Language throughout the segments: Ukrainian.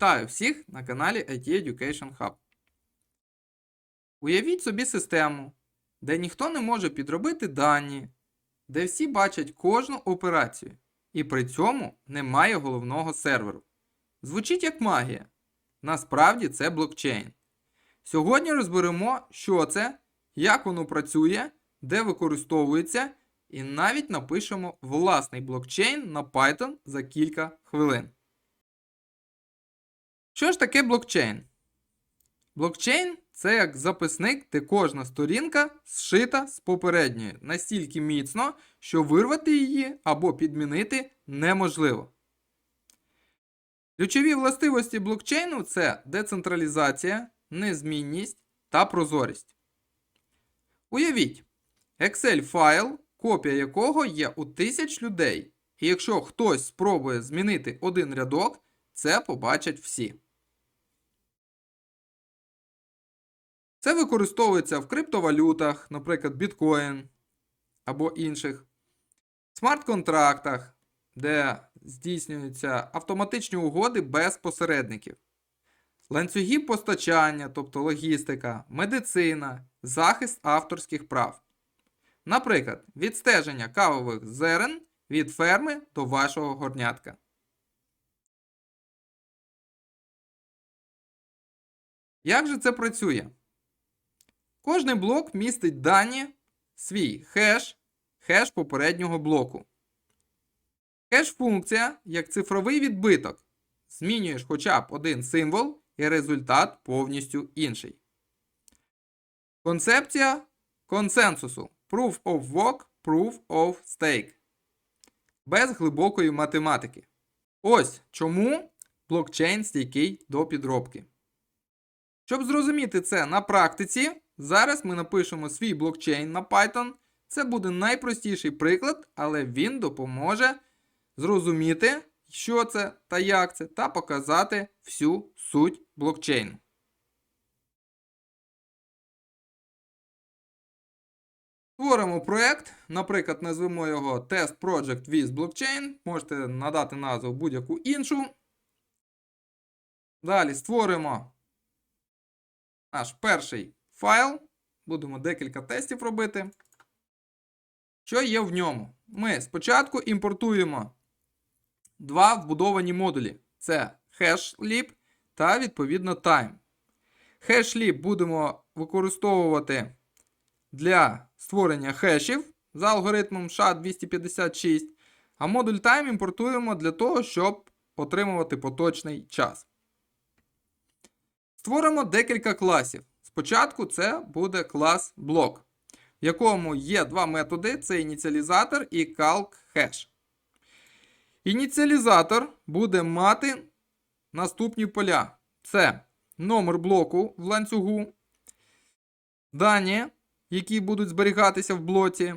Вітаю всіх на каналі IT Education Hub. Уявіть собі систему, де ніхто не може підробити дані, де всі бачать кожну операцію, і при цьому немає головного серверу. Звучить як магія. Насправді це блокчейн. Сьогодні розберемо, що це, як воно працює, де використовується, і навіть напишемо власний блокчейн на Python за кілька хвилин. Що ж таке блокчейн? Блокчейн це як записник, де кожна сторінка зшита з попередньої настільки міцно, що вирвати її або підмінити неможливо. Ключові властивості блокчейну це децентралізація, незмінність та прозорість. Уявіть, Excel файл, копія якого є у тисяч людей, і якщо хтось спробує змінити один рядок, це побачать всі. Це використовується в криптовалютах, наприклад, біткоін або інших, смарт-контрактах, де здійснюються автоматичні угоди без посередників, ланцюги постачання, тобто логістика, медицина, захист авторських прав. Наприклад, відстеження кавових зерен від ферми до вашого горнятка. Як же це працює? Кожний блок містить дані, свій хеш, хеш попереднього блоку. Хеш-функція як цифровий відбиток. Змінюєш хоча б один символ і результат повністю інший. Концепція консенсусу Proof of Work, Proof of Stake. Без глибокої математики. Ось чому блокчейн стійкий до підробки. Щоб зрозуміти це на практиці, зараз ми напишемо свій блокчейн на Python. Це буде найпростіший приклад, але він допоможе зрозуміти, що це та як це, та показати всю суть блокчейну. Створимо проєкт, наприклад, назвемо його Test Project with Blockchain. Можете надати назву будь-яку іншу. Далі створимо наш перший файл. Будемо декілька тестів робити. Що є в ньому? Ми спочатку імпортуємо два вбудовані модулі: це HashLib та, відповідно, Time. HashLib будемо використовувати для створення хешів за алгоритмом SHA-256, а модуль Time імпортуємо для того, щоб отримувати поточний час. Створимо декілька класів. Спочатку це буде клас блок, в якому є два методи: це ініціалізатор і calc-hash. Ініціалізатор буде мати наступні поля: це номер блоку в ланцюгу, дані, які будуть зберігатися в блоці.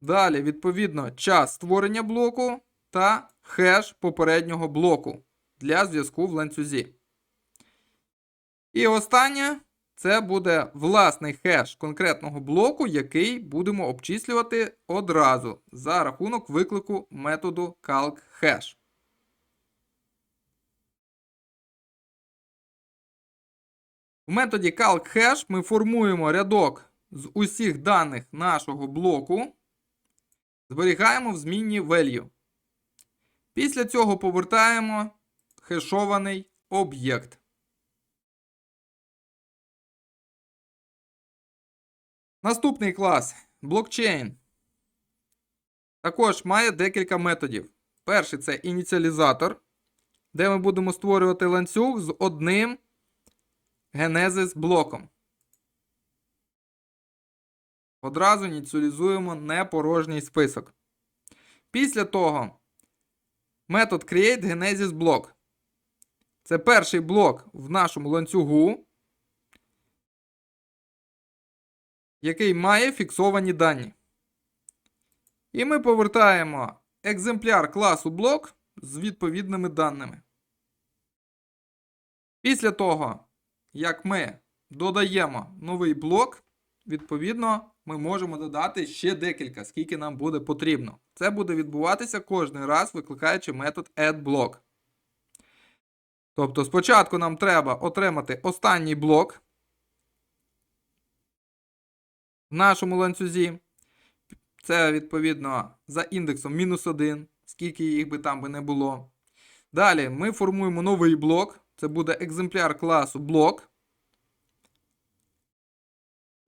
Далі, відповідно, час створення блоку та хеш попереднього блоку для зв'язку в ланцюзі. І останнє це буде власний хеш конкретного блоку, який будемо обчислювати одразу за рахунок виклику методу calc-hash. В методі calc-hash ми формуємо рядок з усіх даних нашого блоку, зберігаємо в змінні value. Після цього повертаємо хешований об'єкт. Наступний клас блокчейн. Також має декілька методів. Перший це ініціалізатор, де ми будемо створювати ланцюг з одним генезис блоком. Одразу ініціалізуємо непорожній список. Після того метод create genesis block. Це перший блок в нашому ланцюгу. Який має фіксовані дані. І ми повертаємо екземпляр класу блок з відповідними даними. Після того, як ми додаємо новий блок, відповідно, ми можемо додати ще декілька, скільки нам буде потрібно. Це буде відбуватися кожен раз, викликаючи метод addBlock. Тобто спочатку нам треба отримати останній блок в нашому ланцюзі. Це відповідно за індексом мінус 1, скільки їх би там би не було. Далі ми формуємо новий блок. Це буде екземпляр класу блок.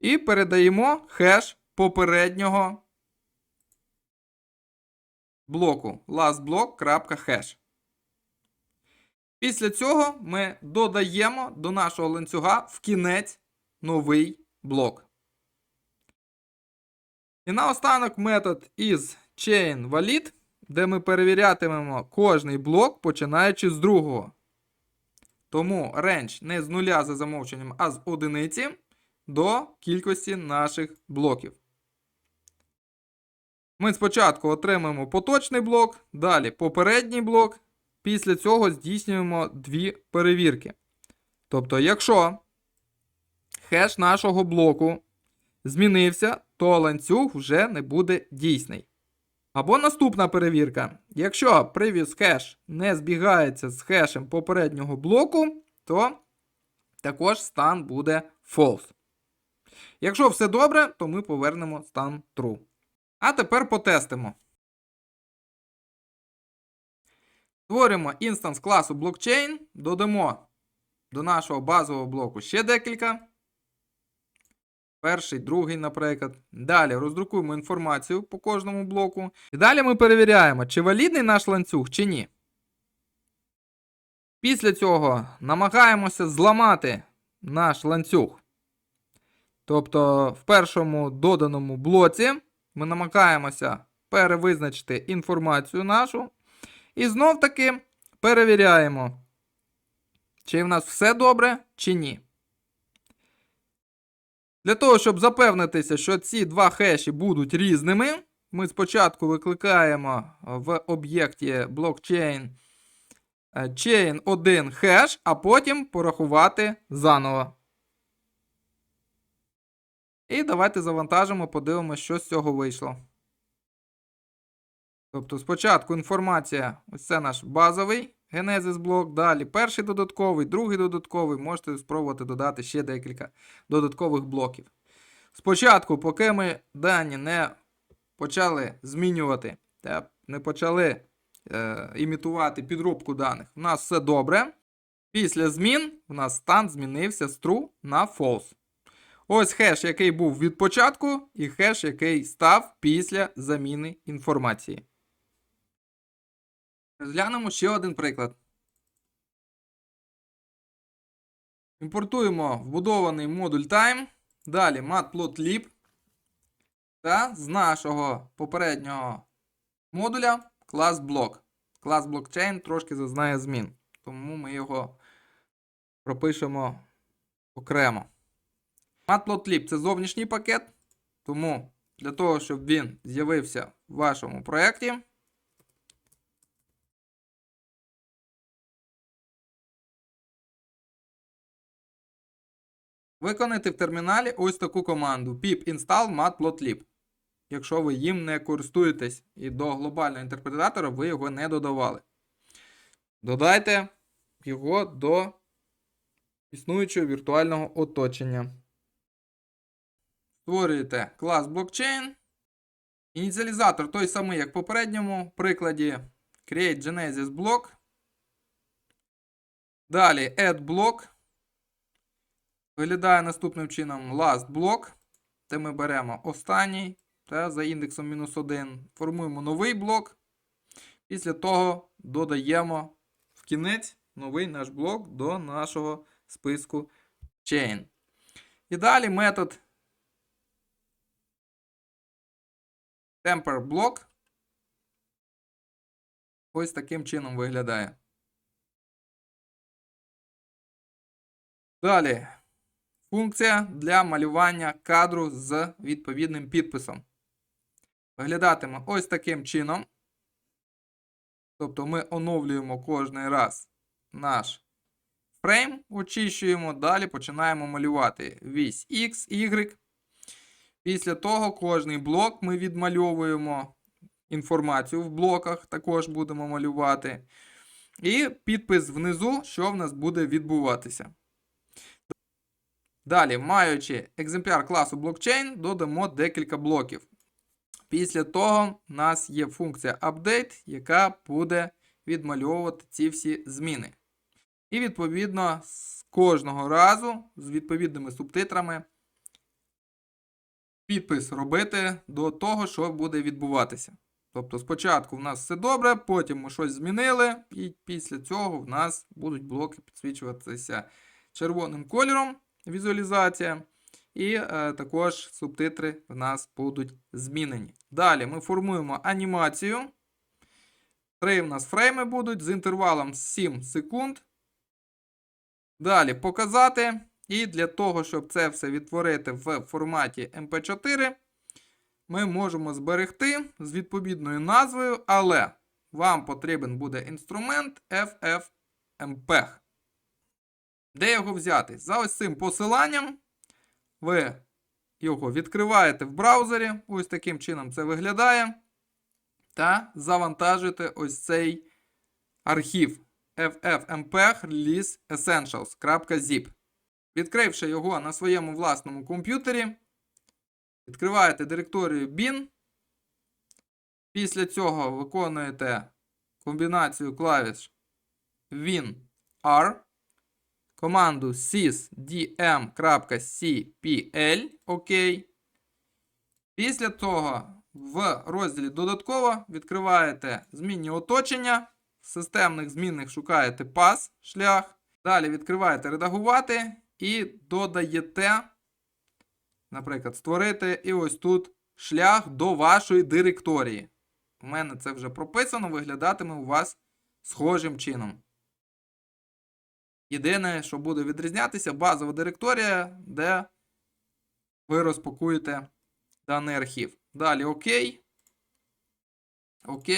І передаємо хеш попереднього блоку lastblock.hash. Після цього ми додаємо до нашого ланцюга в кінець новий блок. І наостанок метод is chainValid, де ми перевірятимемо кожний блок, починаючи з другого. Тому range не з нуля за замовченням, а з одиниці до кількості наших блоків. Ми спочатку отримаємо поточний блок, далі попередній блок. Після цього здійснюємо дві перевірки. Тобто, якщо хеш нашого блоку змінився, то ланцюг вже не буде дійсний. Або наступна перевірка. Якщо previous хеш не збігається з хешем попереднього блоку, то також стан буде false. Якщо все добре, то ми повернемо стан true. А тепер потестимо. Створюємо інстанс класу блокчейн, додамо до нашого базового блоку ще декілька. Перший, другий, наприклад. Далі роздрукуємо інформацію по кожному блоку. І далі ми перевіряємо, чи валідний наш ланцюг, чи ні. Після цього намагаємося зламати наш ланцюг. Тобто, в першому доданому блоці ми намагаємося перевизначити інформацію нашу. І знов таки перевіряємо, чи в нас все добре, чи ні. Для того, щоб запевнитися, що ці два хеші будуть різними, ми спочатку викликаємо в об'єкті blockchain е, chain 1 хеш, а потім порахувати заново. І давайте завантажимо, подивимося, що з цього вийшло. Тобто, спочатку інформація, ось це наш базовий Genesis блок. Далі перший додатковий, другий додатковий. Можете спробувати додати ще декілька додаткових блоків. Спочатку, поки ми дані не почали змінювати, не почали е, імітувати підробку даних, у нас все добре. Після змін у нас стан змінився з true на false. Ось хеш, який був від початку, і хеш, який став після заміни інформації. Розглянемо ще один приклад. Імпортуємо вбудований модуль Time. Далі matplotlib. Та з нашого попереднього модуля клас блок. Клас блокчейн трошки зазнає змін. Тому ми його пропишемо окремо. Matplotlib це зовнішній пакет. Тому для того, щоб він з'явився в вашому проєкті. Виконайте в терміналі ось таку команду pip install matplotlib. Якщо ви їм не користуєтесь і до глобального інтерпретатора ви його не додавали. Додайте його до існуючого віртуального оточення. Створюєте клас блокчейн. Ініціалізатор той самий, як в попередньому прикладі. Create Genesis block. Далі add block. Виглядає наступним чином last block, де ми беремо останній та за індексом мінус 1. Формуємо новий блок. Після того додаємо в кінець новий наш блок до нашого списку chain. І далі метод temper block ось таким чином виглядає. Далі. Функція для малювання кадру з відповідним підписом. Виглядатиме ось таким чином. Тобто ми оновлюємо кожний раз наш фрейм, очищуємо, далі починаємо малювати вісь X, Y. Після того кожний блок ми відмальовуємо інформацію в блоках, також будемо малювати. І підпис внизу, що в нас буде відбуватися. Далі, маючи екземпляр класу блокчейн, додамо декілька блоків. Після того в нас є функція update, яка буде відмальовувати ці всі зміни. І відповідно з кожного разу з відповідними субтитрами підпис робити до того, що буде відбуватися. Тобто спочатку в нас все добре, потім ми щось змінили, і після цього в нас будуть блоки підсвічуватися червоним кольором візуалізація. І е, також субтитри в нас будуть змінені. Далі ми формуємо анімацію. Три в нас фрейми будуть з інтервалом 7 секунд. Далі показати. І для того, щоб це все відтворити в форматі MP4, ми можемо зберегти з відповідною назвою, але вам потрібен буде інструмент FFmpeg. Де його взяти? За ось цим посиланням ви його відкриваєте в браузері. Ось таким чином це виглядає. Та завантажуєте ось цей архів FFmpeg Release Essentials.zip. Відкривши його на своєму власному комп'ютері, відкриваєте директорію bin. Після цього виконуєте комбінацію клавіш Win R, команду sysdm.cpl. ОК. Після того в розділі Додатково відкриваєте змінні оточення. В системних змінних шукаєте пас шлях. Далі відкриваєте редагувати і додаєте, наприклад, створити і ось тут шлях до вашої директорії. У мене це вже прописано, виглядатиме у вас схожим чином. Єдине, що буде відрізнятися, базова директорія, де ви розпакуєте даний архів. Далі ОК. ОК.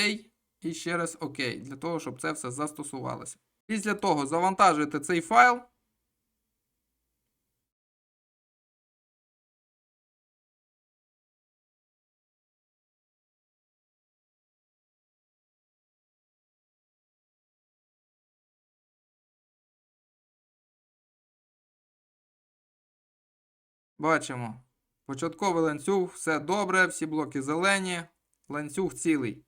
І ще раз ОК. Для того, щоб це все застосувалося. Після того завантажуєте цей файл. Бачимо. Початковий ланцюг, все добре, всі блоки зелені, ланцюг цілий.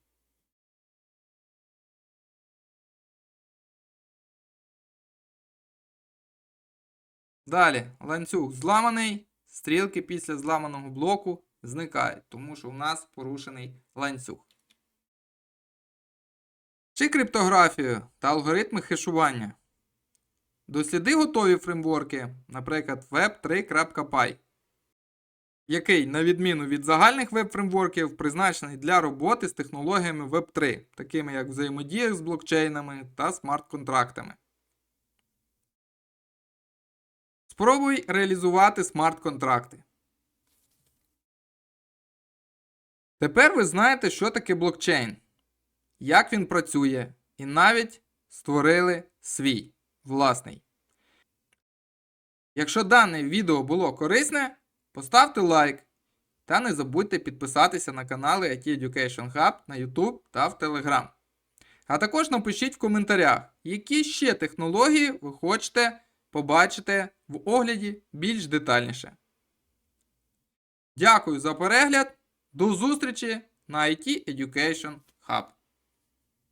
Далі ланцюг зламаний, стрілки після зламаного блоку зникають, тому що у нас порушений ланцюг. Чи криптографію та алгоритми хешування. Досліди готові фреймворки, наприклад, web3.py, який, на відміну від загальних веб-фреймворків, призначений для роботи з технологіями Web3, такими як взаємодія з блокчейнами та смарт-контрактами. Спробуй реалізувати смарт-контракти. Тепер ви знаєте, що таке блокчейн, як він працює, і навіть створили свій власний. Якщо дане відео було корисне, поставте лайк та не забудьте підписатися на канали IT Education Hub на YouTube та в Telegram. А також напишіть в коментарях, які ще технології ви хочете побачити в огляді більш детальніше. Дякую за перегляд. До зустрічі на IT Education Hub.